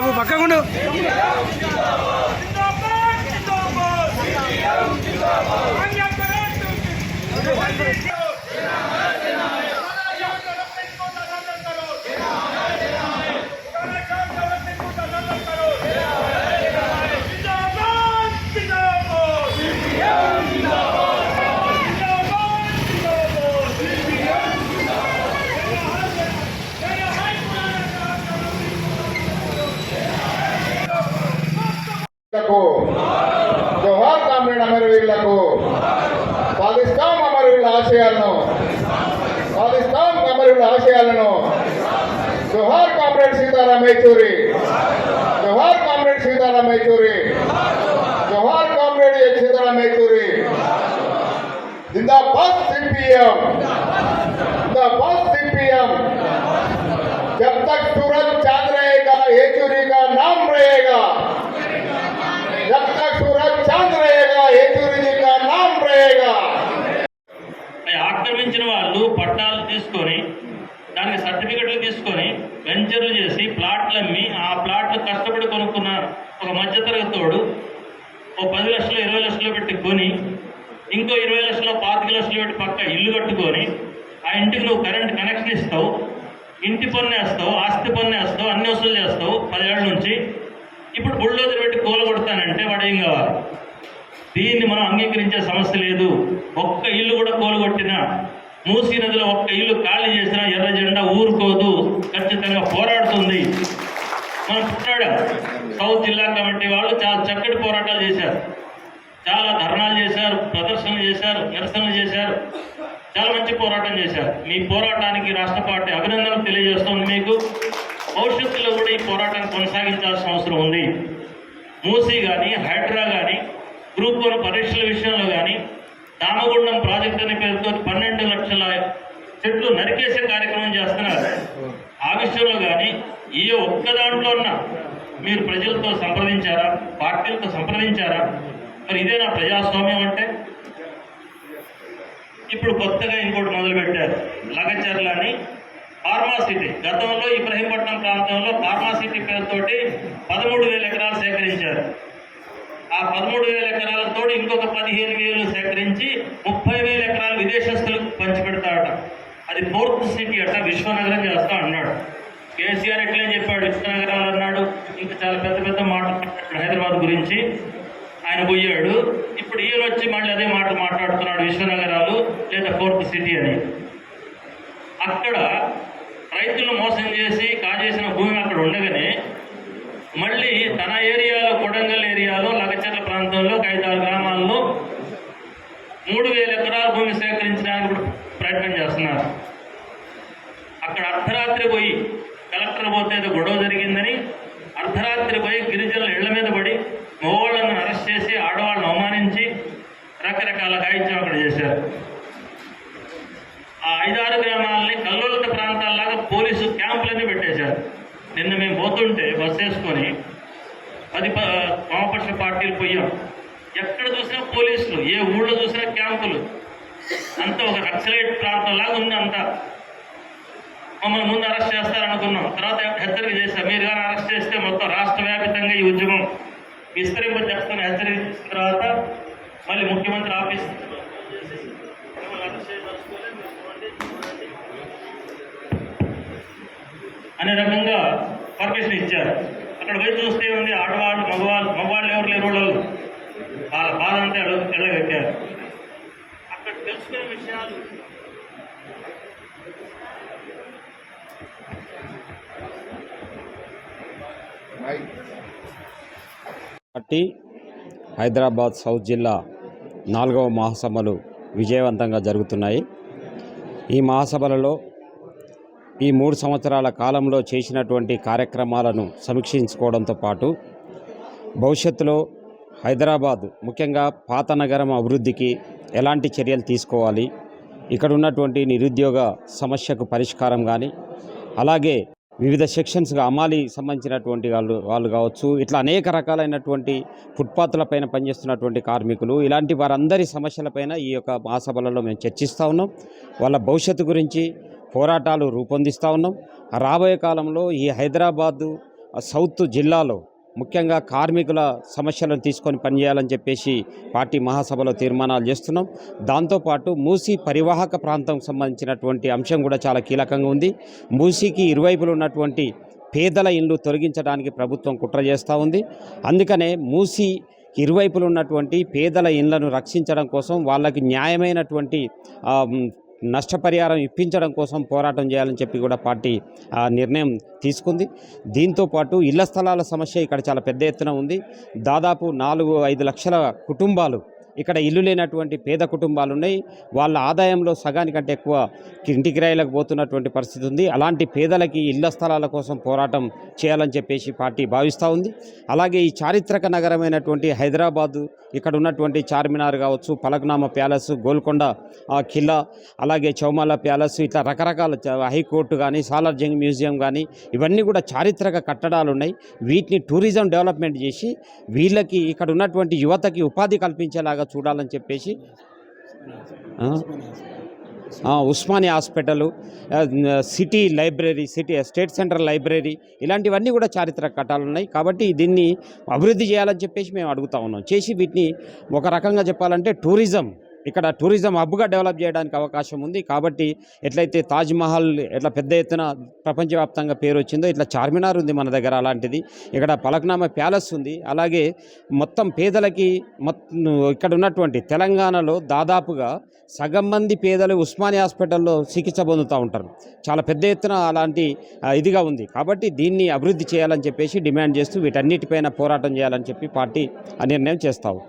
బాబు పక్కకుండు. ఆశయాలను పాకిస్తాన్ కమరుల ఆశయాలను జోహార్ కామ్రేడ్ సీతారాం యచూరి జోహార్ కామ్రేడ్ సీతారాం యచూరి జోహార్ కామ్రేడ్ సీతారాం యచూరి జిందాబాద్ సిపిఎం జిందాబాద్ సిపిఎం జబ్ తక్ పట్టాలు తీసుకొని దానికి సర్టిఫికెట్లు తీసుకొని వెంచర్లు చేసి ప్లాట్లు అమ్మి ఆ ప్లాట్లు కష్టపడి కొనుక్కున్న ఒక మధ్యతరగతోడు ఓ పది లక్షలు ఇరవై లక్షలు పెట్టి కొని ఇంకో ఇరవై లక్షలు పాతిక లక్షలు పెట్టి పక్క ఇల్లు కట్టుకొని ఆ ఇంటికి నువ్వు కరెంట్ కనెక్షన్ ఇస్తావు ఇంటి పన్ను వేస్తావు ఆస్తి పన్ను వేస్తావు అన్ని వసూలు చేస్తావు పదేళ్ళ నుంచి. ఇప్పుడు బుల్డోజర్ పెట్టి కూల కొడతానంటే వాడు ఏం కావాలి? దీన్ని మనం అంగీకరించే సమస్య లేదు. ఒక్క ఇల్లు కూడా కూలగొట్టినా మూసీ నదిలో ఒక్క ఇల్లు ఖాళీ చేసినా ఎర్ర జెండా ఊరుకోదు ఖచ్చితంగా పోరాడుతుంది. మనం పోరాడాం సౌత్ జిల్లా కమిటీ వాళ్ళు చాలా చక్కటి పోరాటాలు చేశారు. చాలా ధర్నాలు చేశారు ప్రదర్శనలు చేశారు నిరసనలు చేశారు. చాలా మంచి పోరాటం చేశారు. మీ పోరాటానికి రాష్ట్ర పార్టీ అభినందనలు తెలియజేస్తుంది మీకు. భవిష్యత్తులో కూడా ఈ పోరాటాన్ని కొనసాగించాల్సిన అవసరం ఉంది. మూసీ కానీ హైడ్రా కానీ గ్రూప్ వన్ పరీక్షల విషయంలో కానీ దామగుండం ప్రాజెక్ట్ అనే పేరుతో పన్నెండు లక్షల చెట్లు నరికేసే కార్యక్రమం చేస్తున్నారు. ఆ విషయంలో కానీ ఏ ఒక్క దాంట్లో ఉన్న మీరు ప్రజలతో సంప్రదించారా? పార్టీలతో సంప్రదించారా? మరి ఇదేనా ప్రజాస్వామ్యం అంటే? ఇప్పుడు కొత్తగా ఇంకోటి మొదలు పెట్టారు లగచర్లని ఫార్మాసిటీ గతంలో ఇబ్రహీంపట్నం ప్రాంతంలో ఫార్మాసిటీ పేరుతోటి పదమూడు వేల ఎకరాలు సేకరించారు. పదమూడు వేల ఎకరాలతో ఇంకొక పదిహేను వేలు సేకరించి ముప్పై వేల ఎకరాలు విదేశస్తులకు పంచిపెడతాడట. అది ఫోర్త్ సిటీ అట విశ్వనగరం చేస్తా అన్నాడు. కేసీఆర్ ఎట్లే చెప్పాడు విశ్వనగరాలు అన్నాడు. ఇంకా చాలా పెద్ద పెద్ద మాటలు హైదరాబాద్ గురించి. ఆయన పోయాడు. ఇప్పుడు ఈయన వచ్చి మళ్ళీ అదే మాట మాట్లాడుతున్నాడు విశ్వనగరాలు లేదా ఫోర్త్ సిటీ అని. అక్కడ రైతులను మోసం చేసి కాజేసిన భూమి అక్కడ ఉండగానే మళ్ళీ తన ఏరియాలో కొడంగల్ ఏరియాలో లగచర్ల ప్రాంతంలో ఐదారు గ్రామాల్లో మూడు వేల ఎకరాల భూమి సేకరించడానికి ప్రయత్నం చేస్తున్నారు. అక్కడ అర్ధరాత్రి పోయి కలెక్టర్ పోతే గొడవ జరిగిందని అర్ధరాత్రి పోయి గిరిజనుల ఇళ్ళ మీద పడి మగవాళ్ళను అరెస్ట్ చేసి ఆడవాళ్ళను అవమానించి రకరకాల గాయత్యం అక్కడ చేశారు. ఆ ఐదారు గ్రామాలని కల్లోలిత ప్రాంతాల్లాగా పోలీసు క్యాంపులన్నీ పెట్టేశారు. నిన్న మేము పోతుంటే బస్ వేసుకొని పది ప- వామపక్ష పార్టీలు పోయాం. ఎక్కడ చూసినా పోలీసులు ఏ ఊళ్ళో చూసినా క్యాంపులు. అంత ఒక నక్సలైట్ ప్రాంతం లాగా ఉంది అంతా. మమ్మల్ని ముందు అరెస్ట్ చేస్తారనుకున్నాం. తర్వాత హెచ్చరిక చేస్తాం మీరు కానీ అరెస్ట్ చేస్తే మొత్తం రాష్ట్ర వ్యాపితంగా ఈ ఉద్యమం విస్తరింప చేస్తున్న హెచ్చరిక చేసిన తర్వాత మళ్ళీ ముఖ్యమంత్రి ఆఫీస్ మిమ్మల్ని అరెస్ట్ చేయదలుచుకోలేదు, మీరు చూడండి, చూడండి. అనే రకంగా పర్మిషన్ ఇచ్చారు. అక్కడ పోయి చూస్తే ఉంది ఆడవాళ్ళు మగవాళ్ళు మగవాళ్ళు ఎవరు లేరు వాళ్ళు. వాళ్ళ బాధ అంతా ఎడ ఎడగట్టారు అక్కడ తెలుసుకునే విషయాలు. పార్టీ హైదరాబాద్ సౌత్ జిల్లా నాలుగవ మహాసభలు విజయవంతంగా జరుగుతున్నాయి. ఈ మహాసభలలో ఈ మూడు సంవత్సరాల కాలంలో చేసినటువంటి కార్యక్రమాలను సమీక్షించుకోవడంతో పాటు భవిష్యత్తులో హైదరాబాద్ ముఖ్యంగా పాత నగరం అభివృద్ధికి ఎలాంటి చర్యలు తీసుకోవాలి ఇక్కడ ఉన్నటువంటి నిరుద్యోగ సమస్యకు పరిష్కారం కానీ అలాగే వివిధ సెక్షన్స్గా అమాలి సంబంధించినటువంటి వాళ్ళు వాళ్ళు కావచ్చు ఇట్లా అనేక రకాలైనటువంటి ఫుట్పాత్ల పైన పనిచేస్తున్నటువంటి కార్మికులు ఇలాంటి వారందరి సమస్యలపైన ఈ యొక్క మహాసభలలో మేము చర్చిస్తూ ఉన్నాం. వాళ్ళ భవిష్యత్తు గురించి పోరాటాలు రూపొందిస్తూ ఉన్నాం. రాబోయే కాలంలో ఈ హైదరాబాదు సౌత్ జిల్లాలో ముఖ్యంగా కార్మికుల సమస్యలను తీసుకొని పనిచేయాలని చెప్పేసి పార్టీ మహాసభలో తీర్మానాలు చేస్తున్నాం. దాంతోపాటు మూసీ పరివాహక ప్రాంతం సంబంధించినటువంటి అంశం కూడా చాలా కీలకంగా ఉంది. మూసీకి ఇరువైపులు ఉన్నటువంటి పేదల ఇండ్లు తొలగించడానికి ప్రభుత్వం కుట్ర చేస్తూ ఉంది. అందుకనే మూసీ ఇరువైపులు ఉన్నటువంటి పేదల ఇండ్లను రక్షించడం కోసం వాళ్ళకి న్యాయమైనటువంటి నష్టపరిహారం ఇప్పించడం కోసం పోరాటం చేయాలని చెప్పి కూడా పార్టీ ఆ, నిర్ణయం తీసుకుంది. దీంతోపాటు ఇళ్ళ స్థలాల సమస్య ఇక్కడ చాలా పెద్ద ఎత్తున ఉంది. దాదాపు నాలుగు ఐదు లక్షల కుటుంబాలు ఇక్కడ ఇల్లు లేనటువంటి పేద కుటుంబాలు ఉన్నాయి వాళ్ళ ఆదాయంలో సగానికంటే ఎక్కువ ఇంటి కిరాయిలకు పోతున్నటువంటి పరిస్థితి ఉంది. అలాంటి పేదలకి ఇళ్ళ స్థలాల కోసం పోరాటం చేయాలని చెప్పేసి పార్టీ భావిస్తూ ఉంది. అలాగే ఈ చారిత్రక నగరమైనటువంటి హైదరాబాదు ఇక్కడ ఉన్నటువంటి చార్మినార్ కావచ్చు పలక్నామా ప్యాలెస్ గోల్కొండ ఆ, కిల్లా అలాగే చౌమాల ప్యాలెస్ ఇట్లా రకరకాల హైకోర్టు కానీ సాలార్జంగ్ మ్యూజియం కానీ ఇవన్నీ కూడా చారిత్రక కట్టడాలు ఉన్నాయి వీటిని టూరిజం డెవలప్మెంట్ చేసి వీళ్ళకి ఇక్కడ ఉన్నటువంటి యువతకి ఉపాధి కల్పించేలాగా చూడాలని చెప్పేసి Osmania hospital city library city state centre library ఇలాంటివన్నీ కూడా చారిత్రక కట్టాలు ఉన్నాయి. కాబట్టి దీన్ని అభివృద్ధి చేయాలని చెప్పేసి మేము అడుగుతా ఉన్నాం. చేసి వీటిని ఒక రకంగా చెప్పాలంటే టూరిజం. ఇక్కడ టూరిజం హబ్గా డెవలప్ చేయడానికి అవకాశం ఉంది. కాబట్టి ఎట్లయితే తాజ్మహల్ ఎట్లా పెద్ద ఎత్తున ప్రపంచవ్యాప్తంగా పేరు వచ్చిందో ఇట్లా చార్మినార్ ఉంది మన దగ్గర అలాంటిది. ఇక్కడ పలక్నామా ప్యాలెస్ ఉంది. అలాగే మొత్తం పేదలకి ఇక్కడ ఉన్నటువంటి తెలంగాణలో దాదాపుగా సగం మంది పేదలు ఉస్మానియా హాస్పిటల్లో చికిత్స పొందుతూ ఉంటారు. చాలా పెద్ద ఎత్తున అలాంటి ఇదిగా ఉంది. కాబట్టి దీన్ని అభివృద్ధి చేయాలని చెప్పేసి డిమాండ్ చేస్తూ వీటన్నిటిపైన పోరాటం చేయాలని చెప్పి పార్టీ నిర్ణయం చేస్తావు